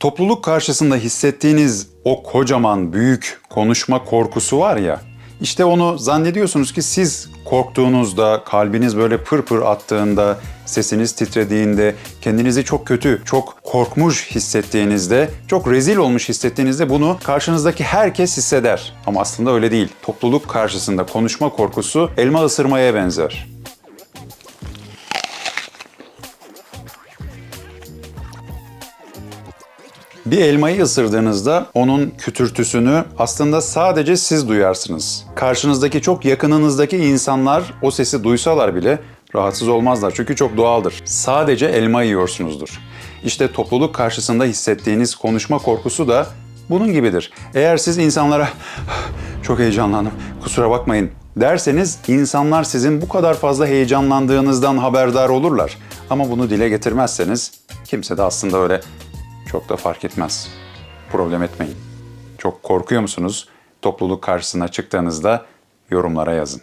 Topluluk karşısında hissettiğiniz o kocaman büyük konuşma korkusu var ya, işte onu zannediyorsunuz ki siz korktuğunuzda, kalbiniz böyle pır pır attığında, sesiniz titrediğinde, kendinizi çok kötü, çok korkmuş hissettiğinizde, çok rezil olmuş hissettiğinizde bunu karşınızdaki herkes hisseder. Ama aslında öyle değil. Topluluk karşısında konuşma korkusu elma ısırmaya benzer. Bir elmayı ısırdığınızda onun kütürtüsünü aslında sadece siz duyarsınız. Karşınızdaki çok yakınınızdaki insanlar o sesi duysalar bile rahatsız olmazlar çünkü çok doğaldır. Sadece elma yiyorsunuzdur. İşte topluluk karşısında hissettiğiniz konuşma korkusu da bunun gibidir. Eğer siz insanlara çok heyecanlandım kusura bakmayın derseniz insanlar sizin bu kadar fazla heyecanlandığınızdan haberdar olurlar. Ama bunu dile getirmezseniz kimse de aslında öyle çok da fark etmez. Problem etmeyin. Çok korkuyor musunuz? Topluluk karşısına çıktığınızda yorumlara yazın.